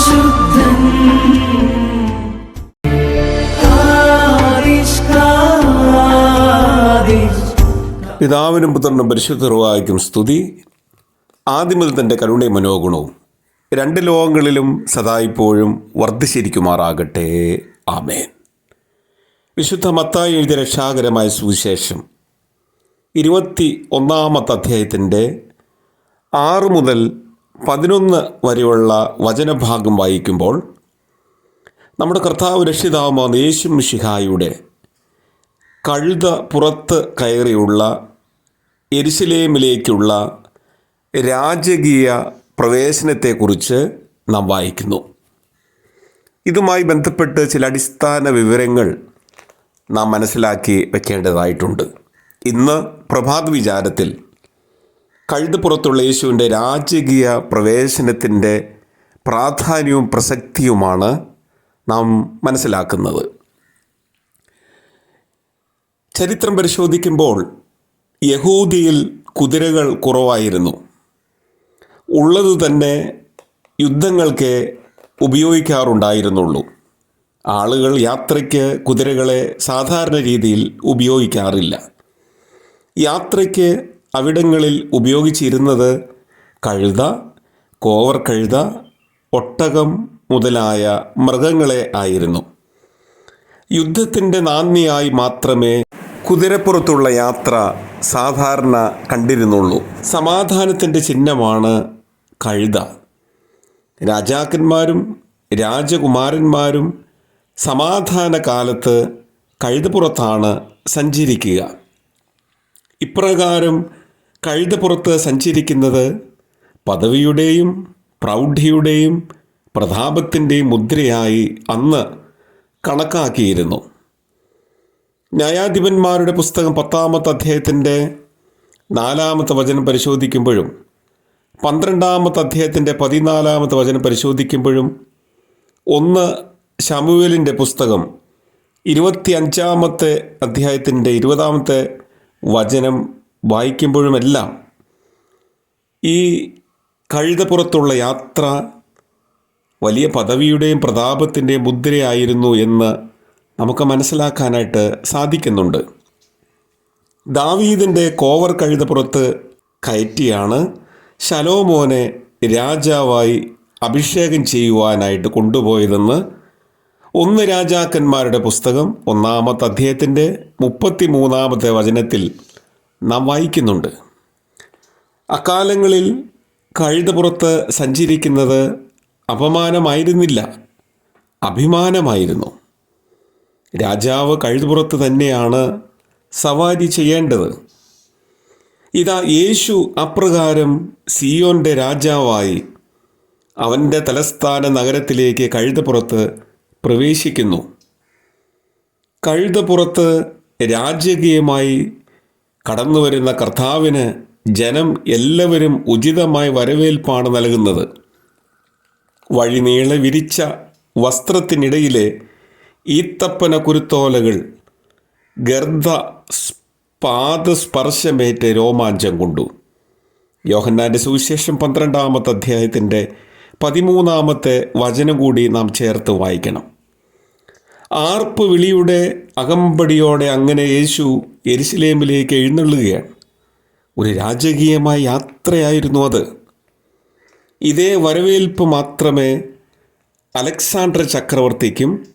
Shuddan, Harish Kadish. പിതാവിനും പുത്രനും പരിശുദ്ധ റുവായ്ക്കും സ്തുതി. ആദ്യമുതൽ തന്റെ കരുണയും മനോഗുണവും. രണ്ട് ലോകങ്ങളിലും സദാ ഇപ്പോഴും വർദ്ധിച്ചിരിക്കുമാറാകട്ടെ. ആമേൻ. വിശുദ്ധ മത്തായി എഴുതിയ രക്ഷാകരമായ സുവിശേഷം. ഇരുപത്തി ഒന്നാമത്തെ അധ്യായത്തിന്റെ ആറ് മുതൽ പതിനൊന്ന് വരെയുള്ള വചനഭാഗം വായിക്കുമ്പോൾ നമ്മുടെ കർത്താവ് രക്ഷിതാവുമാകുന്ന യേശു മിഷിഹായുടെ കഴുത പുറത്ത് കയറിയുള്ള എരിശിലേമിലേക്കുള്ള രാജകീയ പ്രവേശനത്തെക്കുറിച്ച് നാം വായിക്കുന്നു. ഇതുമായി ബന്ധപ്പെട്ട് ചില അടിസ്ഥാന വിവരങ്ങൾ നാം മനസ്സിലാക്കി വെക്കേണ്ടതായിട്ടുണ്ട്. ഇന്ന് പ്രഭാത് വിചാരത്തിൽ കഴുതപ്പുറത്തുള്ള യേശുവിന്റെ രാജകീയ പ്രവേശനത്തിന്റെ പ്രാധാന്യവും പ്രസക്തിയുമാണ് നാം മനസ്സിലാക്കുന്നത്. ചരിത്രം പരിശോധിക്കുമ്പോൾ യഹൂദിയിൽ കുതിരകൾ കുറവായിരുന്നു. ഉള്ളത് തന്നെ യുദ്ധങ്ങൾക്ക് ഉപയോഗിക്കാറുണ്ടായിരുന്നുള്ളൂ. ആളുകൾ യാത്രയ്ക്ക് കുതിരകളെ സാധാരണ രീതിയിൽ ഉപയോഗിക്കാറില്ല. യാത്രയ്ക്ക് അവിടങ്ങളിൽ ഉപയോഗിച്ചിരുന്നത് കഴുത കോവർ കഴുത ഒട്ടകം മുതലായ മൃഗങ്ങളെ ആയിരുന്നു. യുദ്ധത്തിന്റെ നാന്ദിയായി മാത്രമേ കുതിരപ്പുറത്തുള്ള യാത്ര സാധാരണ കണ്ടിരുന്നുള്ളൂ. സമാധാനത്തിന്റെ ചിഹ്നമാണ് കഴുത. രാജാക്കന്മാരും രാജകുമാരന്മാരും സമാധാന കാലത്ത് കഴുതപ്പുറത്താണ് സഞ്ചരിക്കുക. ഇപ്രകാരം കഴുതപ്പുറത്ത് സഞ്ചരിക്കുന്നത് പദവിയുടെയും പ്രൗഢിയുടെയും പ്രതാപത്തിന്റെയും മുദ്രയായി അന്ന് കണക്കാക്കിയിരുന്നു. ന്യായാധിപന്മാരുടെ പുസ്തകം പത്താമത്തെ അധ്യായത്തിന്റെ നാലാമത്തെ വചനം പരിശോധിക്കുമ്പോഴും പന്ത്രണ്ടാമത്തെ അധ്യായത്തിന്റെ പതിനാലാമത്തെ വചനം പരിശോധിക്കുമ്പോഴും ഒന്ന് ശമുവേലിന്റെ പുസ്തകം ഇരുപത്തി അഞ്ചാമത്തെ അധ്യായത്തിന്റെ ഇരുപതാമത്തെ വചനം വായിക്കുമ്പോഴുമെല്ലാം ഈ കഴുതപ്പുറത്തുള്ള യാത്ര വലിയ പദവിയുടെയും പ്രതാപത്തിന്റെയും മുദ്രയായിരുന്നു എന്ന് നമുക്ക് മനസ്സിലാക്കാനായിട്ട് സാധിക്കുന്നുണ്ട്. ദാവീദിന്റെ കോവർ കഴുതപ്പുറത്ത് കയറ്റിയാണ് ശലോമോനെ രാജാവായി അഭിഷേകം ചെയ്യുവാനായിട്ട് കൊണ്ടുപോയതെന്ന് ഒന്ന് രാജാക്കന്മാരുടെ പുസ്തകം ഒന്നാമത്തെ അധ്യായത്തിന്റെ മുപ്പത്തി മൂന്നാമത്തെ വചനത്തിൽ നാം വായിക്കുന്നുണ്ട്. അക്കാലങ്ങളിൽ കഴുതപ്പുറത്ത് സഞ്ചരിക്കുന്നത് അപമാനമായിരുന്നില്ല അഭിമാനമായിരുന്നു. രാജാവ് കഴുതപ്പുറത്ത് തന്നെയാണ് സവാരി ചെയ്യേണ്ടത്. ഇതാ യേശു അപ്രകാരം സിയോന്റെ രാജാവായി അവന്റെ തലസ്ഥാന നഗരത്തിലേക്ക് കഴുതപ്പുറത്ത് പ്രവേശിക്കുന്നു. കഴുതപ്പുറത്ത് രാജകീയമായി കടന്നു വരുന്ന കർത്താവിന് ജനം എല്ലാവരും ഉചിതമായ വരവേൽപ്പാണ് നൽകുന്നത്. വഴിനീളെ വിരിച്ച വസ്ത്രത്തിനിടയിലെ ഈത്തപ്പന കുരുത്തോലകൾ ഗർഭ പാദസ്പർശമേറ്റ് രോമാഞ്ചം കൊണ്ടു. യോഹന്നാന്റെ സുവിശേഷം പന്ത്രണ്ടാമത്തെ അധ്യായത്തിന്റെ പതിമൂന്നാമത്തെ വചനം കൂടി നാം ചേർത്ത് വായിക്കണം. ആർപ്പ് വിളിയുടെ അകമ്പടിയോടെ അങ്ങനെ യേശു എരിശിലേമിലേക്ക് എഴുന്നള്ളുകയാണ്. ഒരു രാജകീയമായ യാത്രയായിരുന്നു അത്. ഇതേ വരവേൽപ്പ് മാത്രമേ അലക്സാണ്ടർ ചക്രവർത്തിക്കും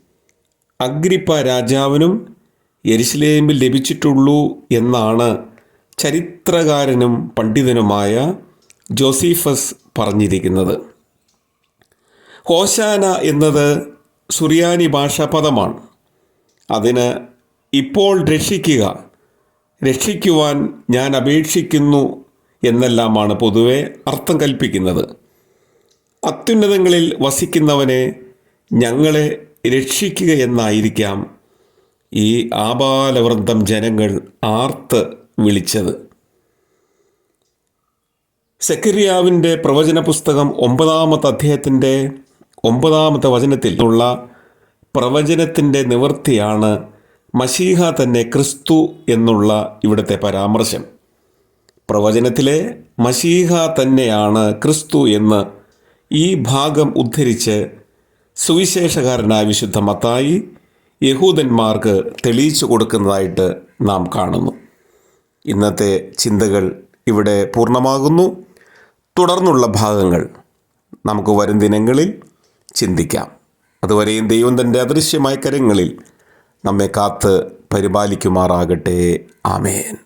അഗ്രിപ്പ രാജാവിനും യെരുശലേമിൽ ലഭിച്ചിട്ടുള്ളൂ എന്നാണ് ചരിത്രകാരനും പണ്ഡിതനുമായ ജോസീഫസ് പറഞ്ഞിരിക്കുന്നത്. ഹോശാന എന്നത് സുറിയാനി ഭാഷാ പദമാണ് അതിന് ഇപ്പോൾ രക്ഷിക്കുക രക്ഷിക്കുവാൻ ഞാൻ അപേക്ഷിക്കുന്നു എന്നെല്ലാമാണ് പൊതുവെ അർത്ഥം കൽപ്പിക്കുന്നത്. അത്യുന്നതങ്ങളിൽ വസിക്കുന്നവനെ ഞങ്ങളെ രക്ഷിക്കുക എന്നായിരിക്കാം ഈ ആപാലവൃദ്ധം ജനങ്ങൾ ആർത്ത് വിളിച്ചത്. സെക്കരിയാവിന്റെ പ്രവചന പുസ്തകം ഒമ്പതാമത്തെ അധ്യായത്തിന്റെ ഒമ്പതാമത്തെ വചനത്തിൽ ഉള്ള പ്രവചനത്തിന്റെ നിവൃത്തിയാണ് മഷീഹ തന്നെ ക്രിസ്തു എന്നുള്ള ഇവിടുത്തെ പരാമർശം. പ്രവചനത്തിലെ മഷീഹ തന്നെയാണ് ക്രിസ്തു എന്ന് ഈ ഭാഗം ഉദ്ധരിച്ച് സുവിശേഷകാരനായ വിശുദ്ധ മത്തായി യഹൂദന്മാർക്ക് തെളിയിച്ചു കൊടുക്കുന്നതായിട്ട് നാം കാണുന്നു. ഇന്നത്തെ ചിന്തകൾ ഇവിടെ പൂർണമാകുന്നു. തുടർന്നുള്ള ഭാഗങ്ങൾ നമുക്ക് വരും ദിനങ്ങളിൽ ചിന്തിക്കാം. അതുവരെയും ദൈവം തന്റെ അദൃശ്യമായ കരങ്ങളിൽ നമ്മെ കാത്ത് പരിപാലിക്കുമാറാകട്ടെ. ആമേൻ.